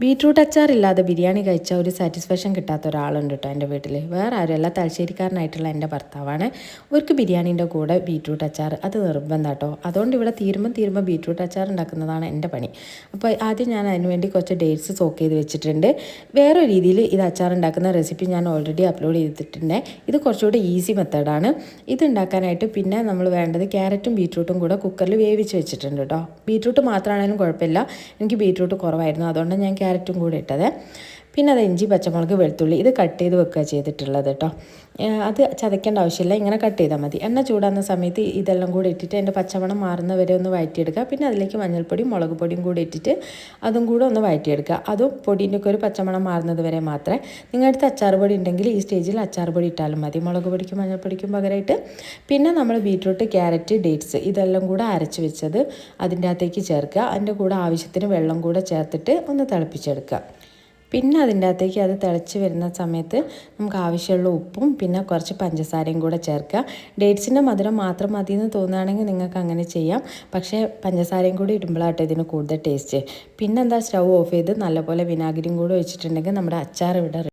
Beetroot അച്ചാർ ഇല്ലാതെ ബിരിയാണി കഴിച്ച ഒരു സാറ്റിസ്ഫാക്ഷൻ കിട്ടാത്ത ഒരാളുണ്ട് കേട്ടോ എന്റെ വീട്ടിൽ വേറെ ആരുമല്ല തലശ്ശേരിക്കാരനായിട്ടുള്ള എന്റെ ഭർത്താവാണ്. അവർക്ക് ബിരിയാണീന്റെ കൂടെ ബീട്രൂട്ട് അച്ചാർ അത് നിർബന്ധം കേട്ടോ അതുകൊണ്ട് ഇവിടെ തീരുമ്പം തീരുമ്പോൾ ബീട്രൂട്ട് അച്ചാർ ഉണ്ടാക്കുന്നതാണ് എന്റെ പണി. അപ്പോൾ ആദ്യം ഞാൻ അതിന് വേണ്ടി കുറച്ച് ഡേറ്റ്സ് സോക്ക് ചെയ്ത് വെച്ചിട്ടുണ്ട്. വേറെ രീതിയിൽ ഇത് അച്ചാർ ഉണ്ടാക്കുന്ന റെസിപ്പി ഞാൻ ഓൾറെഡി അപ്ലോഡ് ചെയ്തിട്ടുണ്ട്. ഇത് കുറച്ചുകൂടി ഈസി മെത്തേഡാണ്. ഇത് ഉണ്ടാക്കാനായിട്ട് പിന്നെ നമ്മൾ വേണ്ടത് ക്യാരറ്റും ബീട്രൂട്ടും കൂടെ കുക്കറിൽ വേവിച്ച് വെച്ചിട്ടുണ്ട് കേട്ടോ ബീട്രൂട്ട് മാത്രമാണെങ്കിലും കുഴപ്പമില്ല. എനിക്ക് ബീട്രൂട്ട് കുറവായിരുന്നു. അതുകൊണ്ട് ഞാൻ ക്യാരറ്റും കൂടി ഇട്ടത്. പിന്നെ അത് ഇഞ്ചി പച്ചമുളക് വെളുത്തുള്ളി ഇത് കട്ട് ചെയ്ത് വെക്കുക ചെയ്തിട്ടുള്ളത് കേട്ടോ അത് ചതയ്ക്കേണ്ട ആവശ്യമില്ല. ഇങ്ങനെ കട്ട് ചെയ്താൽ മതി. എണ്ണ ചൂടാകുന്ന സമയത്ത് ഇതെല്ലാം കൂടി ഇട്ടിട്ട് അതിന്റെ പച്ചമണം മാറുന്ന വരെ ഒന്ന് വഴറ്റിയെടുക്കുക. പിന്നെ അതിലേക്ക് മഞ്ഞൾപ്പൊടിയും മുളക് പൊടിയും കൂടി ഇട്ടിട്ട് അതും കൂടെ ഒന്ന് വഴറ്റിയെടുക്കുക. അതും പൊടീന്റെ ഒക്കെ ഒരു പച്ചമണം മാറുന്നത് വരെ മാത്രമേ നിങ്ങളുടെ അടുത്ത് അച്ചാർ പൊടി ഉണ്ടെങ്കിൽ ഈ സ്റ്റേജിൽ അച്ചാർ പൊടി ഇട്ടാലും മതി. മുളക് പൊടിക്കും മഞ്ഞൾപ്പൊടിക്കും പകരമായിട്ട് പിന്നെ നമ്മൾ ബീറ്റ്റൂട്ട് ക്യാരറ്റ് ഡേറ്റ്സ് ഇതെല്ലാം കൂടെ അരച്ച് വെച്ചത് അതിന്റെ അകത്തേക്ക് ചേർക്കുക. അതിന്റെ കൂടെ ആവശ്യത്തിന് വെള്ളം കൂടെ ചേർത്തിട്ട് ഒന്ന് തിളപ്പിച്ചെടുക്കുക. പിന്നെ അതിന്റെ അകത്തേക്ക് അത് തിളച്ച് വരുന്ന സമയത്ത് നമുക്ക് ആവശ്യമുള്ള ഉപ്പും പിന്നെ കുറച്ച് പഞ്ചസാരയും കൂടെ ചേർക്കുക. ഡേറ്റ്സിന്റെ മധുരം മാത്രം മതി എന്ന് തോന്നുകയാണെങ്കിൽ നിങ്ങൾക്ക് അങ്ങനെ ചെയ്യാം. പക്ഷേ പഞ്ചസാരയും കൂടി ഇടുമ്പോഴാട്ടെ ഇതിന് കൂടുതൽ ടേസ്റ്റ്. പിന്നെന്താ സ്റ്റൗ ഓഫ് ചെയ്ത് നല്ലപോലെ വിനാഗിരിയും കൂടെ ഒഴിച്ചിട്ടുണ്ടെങ്കിൽ നമ്മുടെ അച്ചാർ ഇവിടെ